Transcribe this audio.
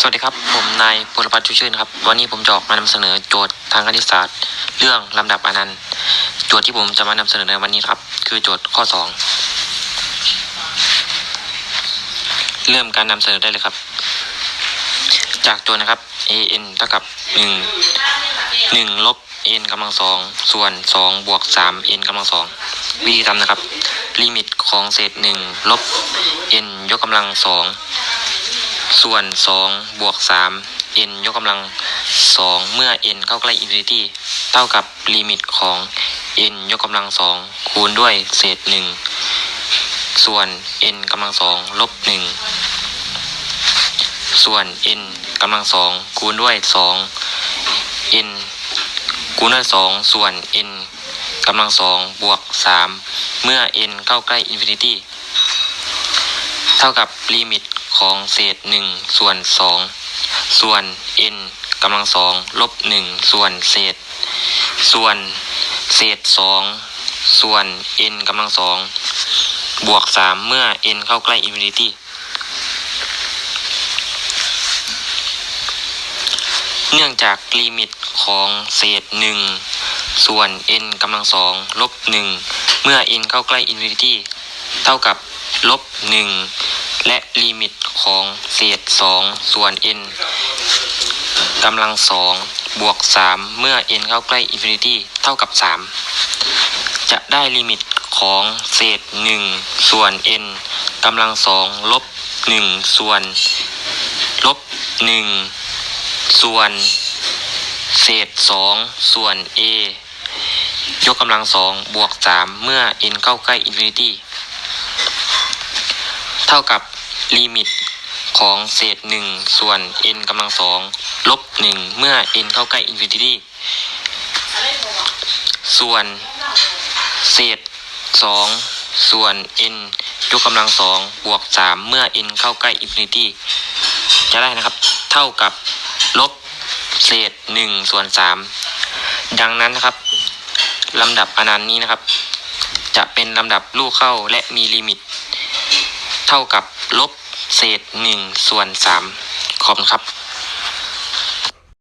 สวัสดีครับ ผมนายพลพัฒน์ชูชื่นครับ วันนี้ผมจะออกมานำเสนอโจทย์ทางคณิตศาสตร์ เรื่องลำดับอนันต์ โจทย์ที่ผมจะมานำเสนอในวันนี้ครับ คือโจทย์ข้อ 2 เริ่มการนำเสนอได้เลยครับ จากโจทย์นะครับ a n เท่ากับ 1 1ลบ n กำลังสองส่วน2บวก3 n กำลังสองวิธีทำนะครับ ลิมิตของเศษ 1 ลบ n ยกกำลังสอง ส่วน2บวก3 n ยกกำลัง 2 เมื่อ n เข้าใกล้อินฟินิตี้เท่ากับลิมิตของ n ยกกำลัง 2 คูณด้วยเศษ 1 ส่วน n กำลัง 2 ลบ 1 ส่วน n กำลัง 2 คูณด้วย 2 n คูณด้วย 2 ส่วน n กำลัง 2 บวก 3 เมื่อ n เข้าใกล้อินฟินิตี้เท่ากับลิมิต ของเศษ1ส่วน2ส่วน n กำลังสองลบ1ส่วนเศษ ส่วนเศษ2ส่วน n กำลังสองบวก3เมื่อ n เข้าใกล้อินฟินิตี้เนื่องจากลิมิตของเศษ1ส่วน n กำลังสองลบ1เมื่อ n เข้าใกล้อินฟินิตี้เท่ากับลบ1 และลิมิตของเศษ 2 ส่วน n กำลังสองบวก 3 เมื่อ n เข้าใกล้อินฟินิตี้เท่ากับ 3 จะได้ลิมิตของเศษ 1 ส่วน n กำลังสองลบ 1 ส่วน ลบ 1 ส่วน เศษ 2 ส่วน a ยกกำลังสองบวก 3 เมื่อ n เข้าใกล้อินฟินิตี้ เท่ากับลิมิตของเศษ 1 ส่วน n กำลังสองลบ 1 เมื่อ n เข้าใกล้อินฟินิตี้ส่วนเศษ 2 ส่วน n ยกกำลังสองบวก 3 เมื่อ n เข้าใกล้อินฟินิตี้จะได้นะครับ เท่ากับลบเศษ 1 ส่วน 3 ดังนั้นนะครับลำดับอนันต์นี้นะครับ จะเป็นลำดับลูกเข้าและมีลิมิต เท่ากับลบเศษ1ส่วน3ขอบคุณครับ